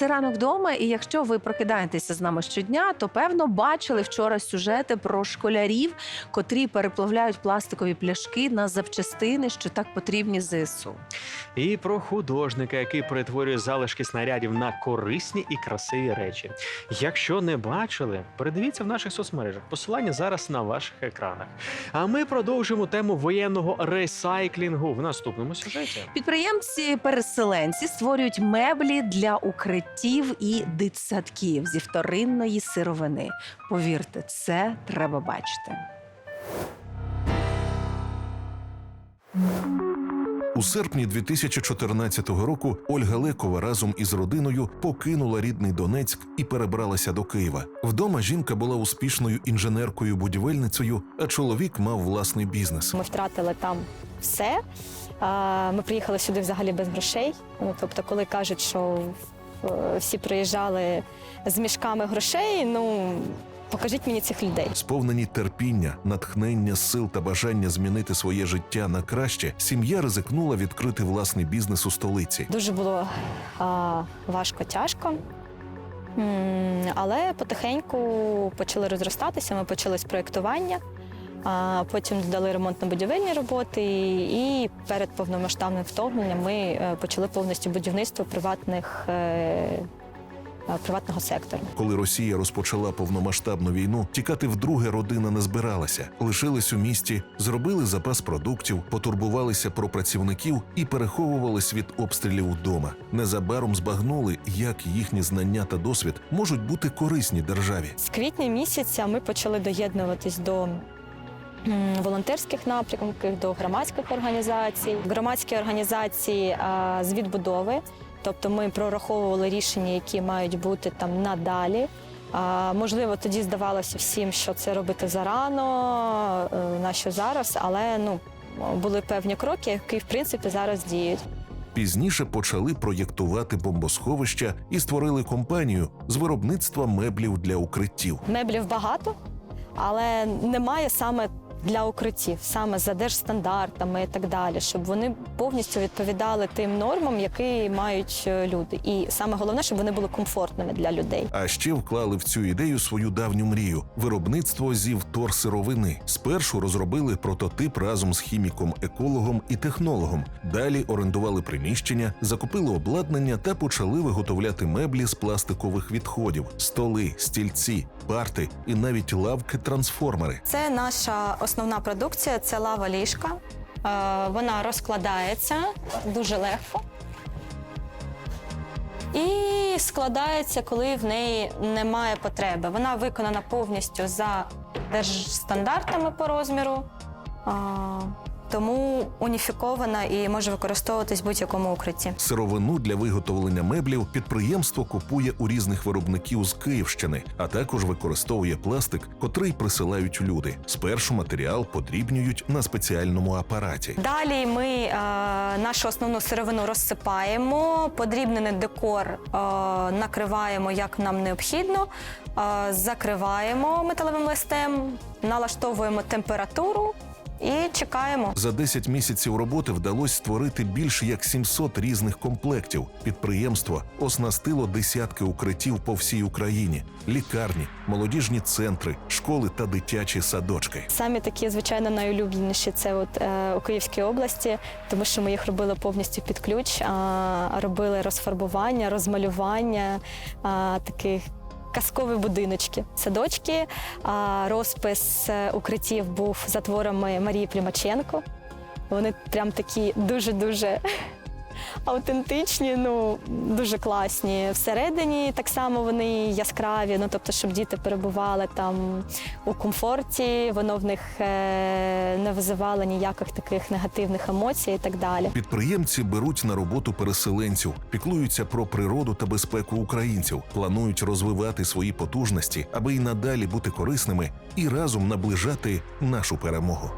Це ранок вдома, і якщо ви прокидаєтеся з нами щодня, то певно бачили вчора сюжети про школярів, котрі переплавляють пластикові пляшки на запчастини, що так потрібні ЗСУ. І про художника, який перетворює залишки снарядів на корисні і красиві речі. Якщо не бачили, передивіться в наших соцмережах. Посилання зараз на ваших екранах. А ми продовжимо тему воєнного ресайклінгу в наступному сюжеті. Підприємці-переселенці створюють меблі для укриттів і дитсадків зі вторинної сировини. Повірте, це треба бачити. У серпні 2014 року Ольга Лекова разом із родиною покинула рідний Донецьк і перебралася до Києва. Вдома жінка була успішною інженеркою-будівельницею, а чоловік мав власний бізнес. Ми втратили там все. Ми приїхали сюди взагалі без грошей. Ну, тобто, коли кажуть, що всі приїжджали з мішками грошей, ну покажіть мені цих людей. Сповнені терпіння, натхнення, сил та бажання змінити своє життя на краще, сім'я ризикнула відкрити власний бізнес у столиці. Дуже було а, важко, тяжко. Але потихеньку почали розростатися. Ми почали з проєктування, а потім додали ремонтно-будівельні роботи, і перед повномасштабним вторгненням ми е, почали повністю будівництво приватних, е, е, приватного сектору. Коли Росія розпочала повномасштабну війну, тікати вдруге родина не збиралася. Лишились у місті, зробили запас продуктів, потурбувалися про працівників і переховувались від обстрілів удома. Незабаром збагнули, як їхні знання та досвід можуть бути корисні державі. З квітня місяця ми почали доєднуватись до волонтерських напрямків, до громадських організацій. Громадські організації з відбудови, тобто ми прораховували рішення, які мають бути там надалі. А, можливо, тоді здавалося всім, що це робити зарано, е, на що зараз, але ну були певні кроки, які в принципі зараз діють. Пізніше почали проєктувати бомбосховища і створили компанію з виробництва меблів для укриттів. Меблів багато, але немає саме для укриттів, саме за держстандартами і так далі, щоб вони повністю відповідали тим нормам, які мають е, люди. І саме головне, щоб вони були комфортними для людей. А ще вклали в цю ідею свою давню мрію виробництво зі вторсировини. Спершу розробили прототип разом з хіміком, екологом і технологом. Далі орендували приміщення, закупили обладнання та почали виготовляти меблі з пластикових відходів: столи, стільці, парти і навіть лавки-трансформери. Це наша основна продукція, це лава ліжка. Е, Вона розкладається дуже легко. І складається, коли в неї немає потреби. Вона виконана повністю за держстандартами по розміру, а, тому уніфікована і може використовуватись в будь-якому укритті. Сировину для виготовлення меблів підприємство купує у різних виробників з Київщини, а також використовує пластик, котрий присилають люди. Спершу матеріал подрібнюють на спеціальному апараті. Далі ми е, нашу основну сировину розсипаємо, подрібнений декор е, накриваємо як нам необхідно, е, закриваємо металевим листем, налаштовуємо температуру і чекаємо. За 10 місяців роботи вдалося створити більше як 700 різних комплектів. Підприємство оснастило десятки укриттів по всій Україні: лікарні, молодіжні центри, школи та дитячі садочки. Самі такі, звичайно, найулюбленіші це от е, у Київській області, тому що ми їх робили повністю під ключ, а, робили розфарбування, розмалювання а, таких. Казкові будиночки, садочки. А розпис е, укриттів був за творами Марії Примаченко. Вони прям такі дуже-дуже автентичні, ну дуже класні. Всередині так само вони яскраві. Ну тобто, щоб діти перебували там у комфорті, воно в них е, не визивало ніяких таких негативних емоцій і так далі. Підприємці беруть на роботу переселенців, піклуються про природу та безпеку українців, планують розвивати свої потужності, аби й надалі бути корисними і разом наближати нашу перемогу.